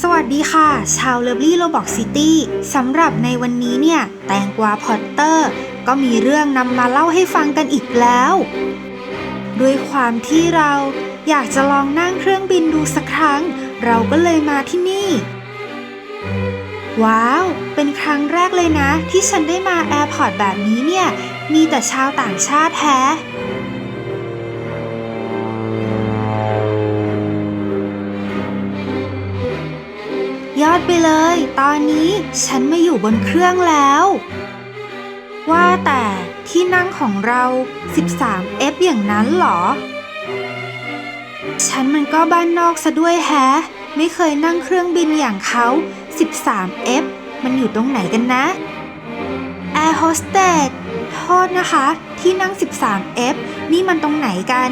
สวัสดีค่ะ ชาวเลิฟลี่โรบอกซิตี้สำหรับในวันนี้เนี่ย แตงกวาพอตเตอร์ ก็มีเรื่องนำมาเล่าให้ฟังกันอีกแล้ว ด้วยความที่เราอยากจะลองนั่งเครื่องบินดูสักครั้ง เราก็เลยมาที่นี่ ว้าว เป็นครั้งแรกเลยนะ ที่ฉันได้มาแอร์พอร์ตแบบนี้เนี่ย มีแต่ชาวต่างชาติแท้ ยอดไปเลย ตอนนี้ฉันมาอยู่บนเครื่องแล้ว ว่าแต่ที่นั่งของเรา 13F อย่างนั้นเหรอ ฉันมันก็บ้านนอกซะด้วยแฮะ ไม่เคยนั่งเครื่องบินอย่างเขา 13F มันอยู่ตรงไหนกันนะ Air Hostess โทษนะคะ ที่นั่ง 13F นี่มันตรงไหนกัน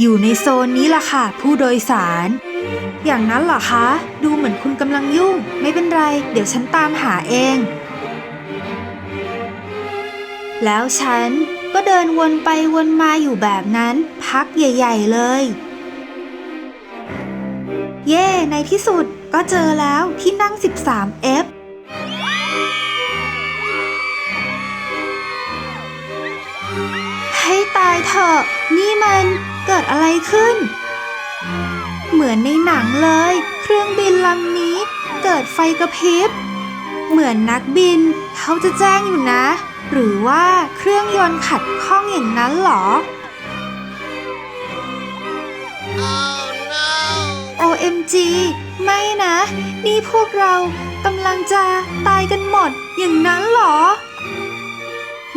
อยู่ในโซนนี้ล่ะค่ะ ผู้โดยสาร อย่างนั้นเหรอคะ ดูเหมือนคุณกำลังยุ่ง ไม่เป็นไร เดี๋ยวฉันตามหาเอง แล้วฉันก็เดินวนไปวนมาอยู่แบบนั้น พักใหญ่ ๆ เลย เย่ในที่สุดก็เจอแล้วที่นั่ง 13F ให้ตายเถอะ นี่มัน เกิดอะไรขึ้น เหมือนในหนังเลย เครื่องบินลำนี้เกิดไฟกระพริบ เหมือนนักบินเขาจะแจ้งอยู่นะ หรือว่าเครื่องยนต์ขัดข้องอย่างนั้นเหรอ OMG ไม่นะ นี่พวกเรากำลังจะตายกันหมดอย่างนั้นเหรอ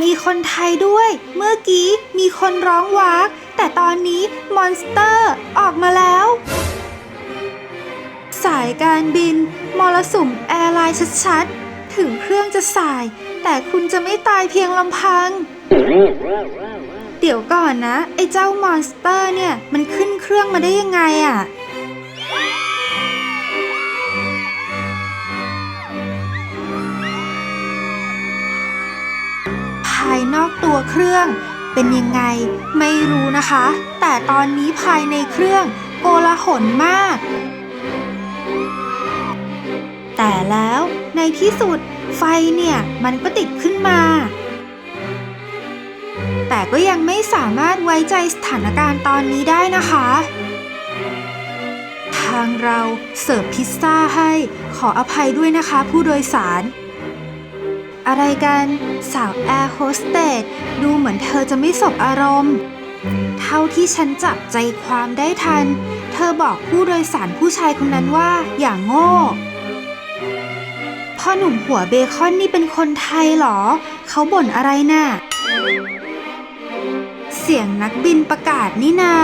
มีคนไทยด้วย เมื่อกี้มีคนร้องวาก แต่ตอนนี้มอนสเตอร์ออกมาแล้ว สายการบินมรสุมแอร์ไลน์ชัดๆ ถึงเครื่องจะสาย แต่คุณจะไม่ตายเพียงลำพัง เดี๋ยวก่อนนะ ไอ้เจ้ามอนสเตอร์เนี่ย มันขึ้นเครื่องมาได้ยังไงอะ่ะภายนอกตัวเครื่อง เป็นยังไงไม่รู้นะคะ แต่ตอนนี้ภายในเครื่องโกลาหลมาก แต่แล้วในที่สุดไฟเนี่ยมันก็ติดขึ้นมา แต่ก็ยังไม่สามารถไว้ใจสถานการณ์ตอนนี้ได้นะคะ ทางเราเสิร์ฟพิซซ่าให้ขออภัยด้วยนะคะผู้โดยสาร อะไรกัน สาวแอร์โฮสเตสดูเหมือนเธอจะไม่สบอารมณ์ เท่าที่ฉันจับใจความได้ทัน เธอบอกผู้โดยสารผู้ชายคนนั้นว่าอย่างโง่ พ่อหนุ่มหัวเบคอนนี่เป็นคนไทยเหรอ เขาบ่นอะไรน่ะ เสียงนักบินประกาศนี่นา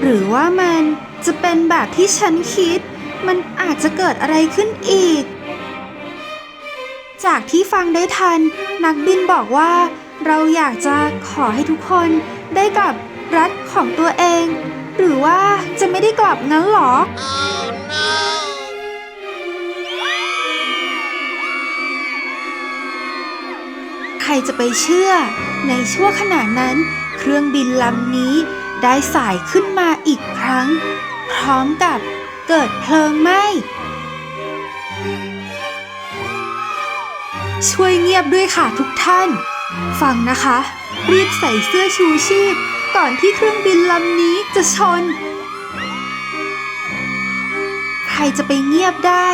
หรือว่ามันจะเป็นแบบที่ฉันคิด มันอาจจะเกิดอะไรขึ้นอีก จากที่ฟังได้ทัน นักบินบอกว่า เราอยากจะขอให้ทุกคนได้กลับรัฐของตัวเอง หรือว่าจะไม่ได้กลับงั้นเหรอใครจะไปเชื่อ ในชั่วขณะนั้น เครื่องบินลำนี้ได้สายขึ้นมาอีกครั้ง พร้อมกับเกิดเพลิงไหม้ ช่วยเงียบด้วยค่ะทุกท่าน ฟังนะคะ รีบใส่เสื้อชูชีพ ก่อนที่เครื่องบินลำนี้จะชน ใครจะไปเงียบได้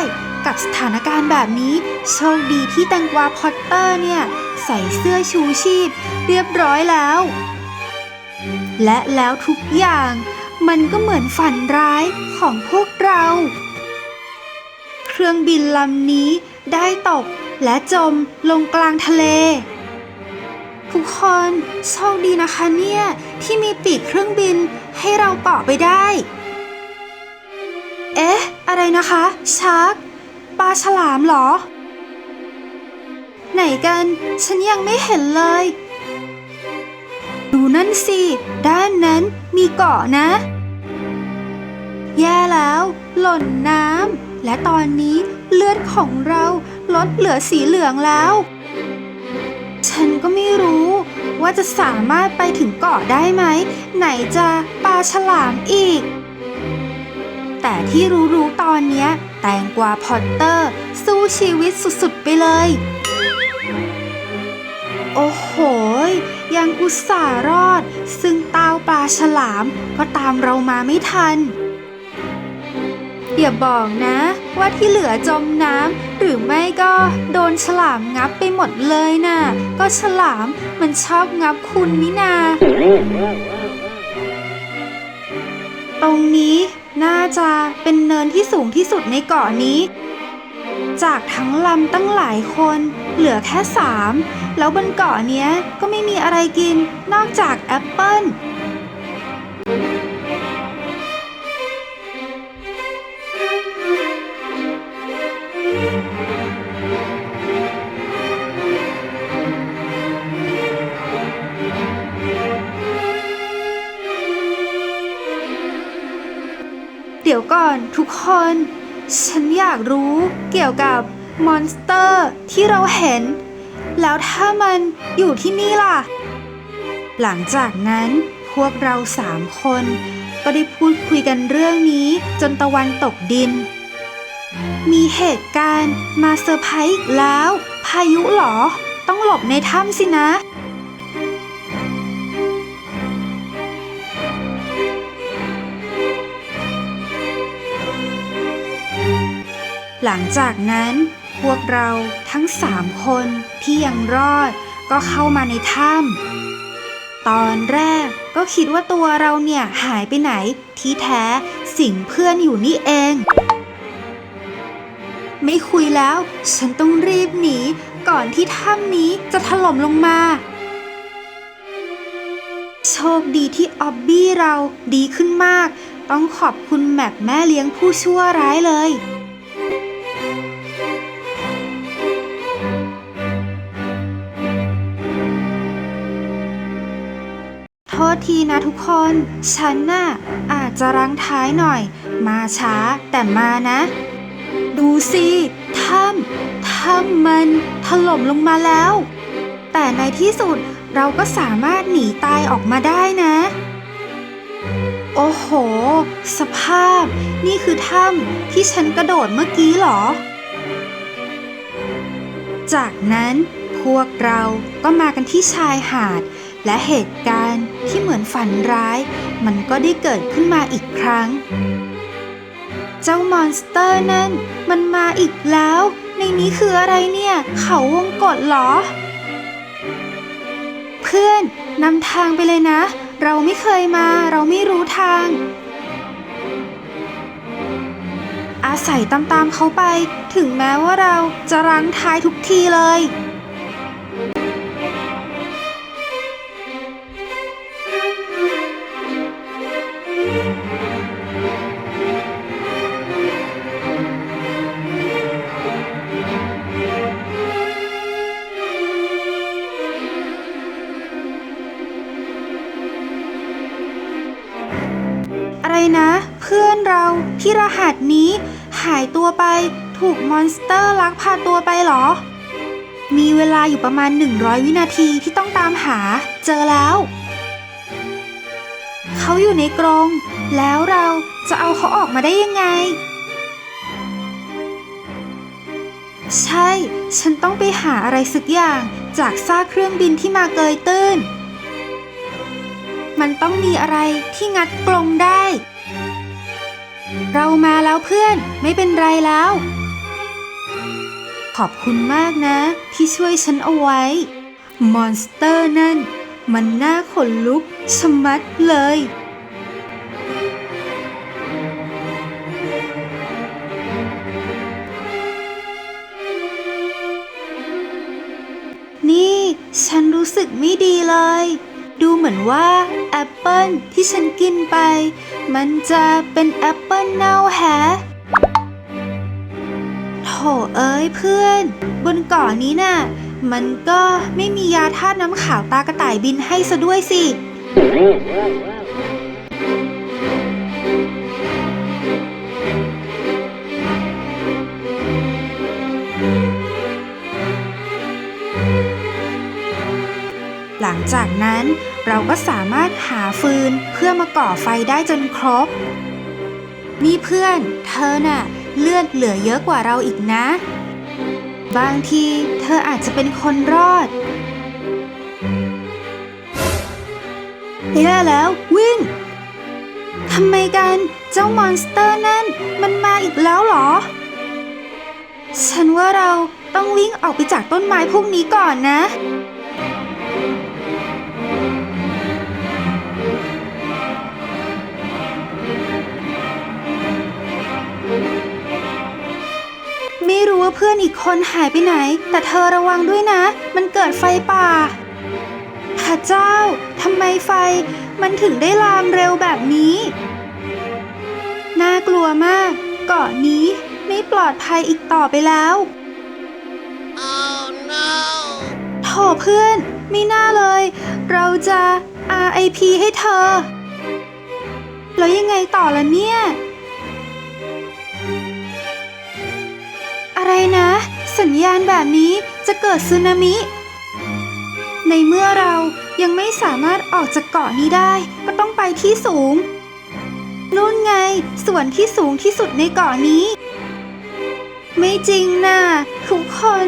กับสถานการณ์แบบนี้ โชคดีที่แตงกวาพอตเตอร์เนี่ย ใส่เสื้อชูชีพ เรียบร้อยแล้ว และแล้วทุกอย่างมันก็เหมือนฝันร้ายของพวกเรา เครื่องบินลำนี้ได้ตก และจมลงกลางทะเล ทุกคนโชคดีนะคะเนี่ย ที่มีปีกเครื่องบินให้เราเกาะไปได้ เอ๊ะ อะไรนะคะชาร์กปลาฉลามเหรอ ไหนกัน ฉันยังไม่เห็นเลย ดูนั่นสิ ด้านนั้นมีเกาะนะ แย่แล้ว หล่นน้ำ และตอนนี้เลือดของเราลดเหลือสีเหลืองแล้ว ฉันก็ไม่รู้ว่าจะสามารถไปถึงเกาะได้ไหม ไหนจะปลาฉลามอีก แต่ที่รู้ๆตอนเนี้ย แตงกวาพอตเตอร์ สู้ชีวิตสุดๆไปเลย โอ้โหยังอุตส่าห์รอด ซึ่งเต้าปลาฉลามก็ตามเรามาไม่ทัน อย่าบอกนะ ว่าที่เหลือจมน้ำหรือไม่ก็โดนฉลามงับไปหมดเลยน่ะ ก็ฉลามมันชอบงับคุณนี่นา ตรงนี้น่าจะเป็นเนินที่สูงที่สุดในเกาะนี้ จากทั้งลำตั้งหลายคน เหลือแค่สาม แล้วบนเกาะเนี้ยก็ไม่มีอะไรกินนอกจากแอปเปิ้ล เดี๋ยวก่อนทุกคน ฉันอยากรู้เกี่ยวกับมอนสเตอร์ที่เราเห็น แล้วถ้ามันอยู่ที่นี่ล่ะ หลังจากนั้นพวกเราสามคน ก็ได้พูดคุยกันเรื่องนี้จนตะวันตกดิน มีเหตุการณ์มาเซอร์ไพรส์อีกแล้ว พายุเหรอ ต้องหลบในถ้ำสินะ หลังจากนั้นพวกเราทั้งสามคนที่ยังรอดก็เข้ามาในถ้ำตอนแรกก็คิดว่าตัวเราเนี่ยหายไปไหนที่แท้สิงเพื่อนอยู่นี่เอง ไม่คุยแล้ว ฉันต้องรีบหนีก่อนที่ถ้ำนี้จะถล่มลงมา โชคดีที่ออบบี้เราดีขึ้นมาก ต้องขอบคุณแมปแม่เลี้ยงผู้ชั่วร้ายเลย ษทีนะทุกคน ฉันน่ะอาจจะรังท้ายหน่อย มาช้าแต่มานะ ดูสิถ้ำถ้ำมันถล่มลงมาแล้ว แต่ในที่สุดเราก็สามารถหนีตายออกมาได้นะ โอ้โห สภาพ นี่คือถ้ำที่ฉันกระโดดเมื่อกี้หรอ จากนั้นพวกเราก็มากันที่ชายหาด และเหตุการณ์ที่เหมือนฝันร้าย มันก็ได้เกิดขึ้นมาอีกครั้ง เจ้ามอนสเตอร์นั่น มันมาอีกแล้ว ในนี้คืออะไรเนี่ย เขาวงกฏเหรอ เพื่อนนำทางไปเลยนะ เราไม่เคยมาเราไม่รู้ทาง อาศัยตามๆเขาไป ถึงแม้ว่าเราจะรั้งท้ายทุกทีเลย ราที่รหัสนี้ หายตัวไปถูกมอนสเตอร์ลักพาตัวไปเหรอ มีเวลาอยู่ประมาณ 100 วินาทีที่ต้องตามหา เจอแล้ว เขาอยู่ในกรงแล้วเราจะเอาเขาออกมาได้ยังไง ใช่ ฉันต้องไปหาอะไรสักอย่างจากซากเครื่องบินที่มาเกยตื้น มันต้องมีอะไรที่งัดกรงได้ เรามาแล้วเพื่อนไม่เป็นไรแล้ว ขอบคุณมากนะ ที่ช่วยฉันเอาไว้ มอนสเตอร์นั่น มันน่าขนลุกชะมัดเลย นี่ฉันรู้สึกไม่ดีเลย ดูเหมือนว่า ปเปิลที่ฉันกินไป มันจะเป็นแอปเปิลเน่าแฮะโถเอ้ยเพื่อน บนเกาะนี้น่ะ มันก็ไม่มียาธาตุน้ำขาวตากระต่ายบินให้ซะด้วยสิ หลังจากนั้น เราก็สามารถหาฟืนเพื่อมาก่อไฟได้จนครบ นี่เพื่อน เธอน่ะ เลือดเหลือเยอะกว่าเราอีกนะ บางทีเธออาจจะเป็นคนรอดแย่แล้ว วิ่งทำไมกัน เจ้ามอนสเตอร์นั่น มันมาอีกแล้วเหรอ ฉันว่าเราต้องวิ่งออกไปจากต้นไม้พวกนี้ก่อนนะ รู้ว่าเพื่อนอีกคนหายไปไหน แต่เธอระวังด้วยนะ มันเกิดไฟป่าพระเจ้าทำไมไฟ มันถึงได้ลามเร็วแบบนี้ น่ากลัวมาก เกาะนี้ไม่ปลอดภัยอีกต่อไปแล้ว Oh no! โถเพื่อน ไม่น่าเลย เราจะ RIP ให้เธอ แล้วยังไงต่อล่ะเนี่ย อะไรนะ สัญญาณแบบนี้จะเกิดสึนามิ ในเมื่อเรายังไม่สามารถออกจากเกาะนี้ได้ ก็ต้องไปที่สูง นู่นไง ส่วนที่สูงที่สุดในเกาะนี้ ไม่จริงนะทุกคน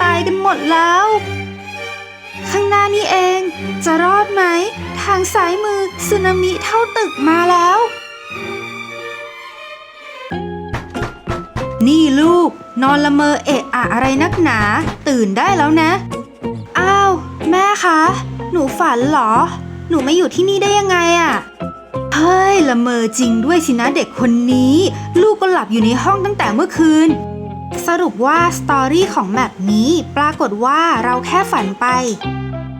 ตายกันหมดแล้ว ข้างหน้านี่เอง จะรอดไหม ทางซ้ายมือสึนามิเท่าตึกมาแล้ว นี่ลูก นอนละเมอเอะอะอะไรนักหนา ตื่นได้แล้วนะ อ้าว แม่คะ หนูฝันเหรอ หนูไม่อยู่ที่นี่ได้ยังไงอะเฮ้ย ละเมอจริงด้วยสินะเด็กคนนี้ ลูกก็หลับอยู่ในห้องตั้งแต่เมื่อคืน สรุปว่าสตอรี่ของแมปนี้ปรากฏว่าเราแค่ฝันไป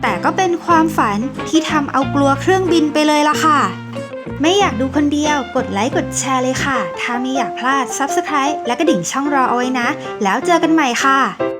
แต่ก็เป็นความฝันที่ทำเอากลัวเครื่องบินไปเลยล่ะค่ะ ไม่อยากดูคนเดียว กดไลค์กดแชร์เลยค่ะ ถ้าไม่อยากพลาด Subscribe และกระดิ่งช่องรอเอาไว้นะ แล้วเจอกันใหม่ค่ะ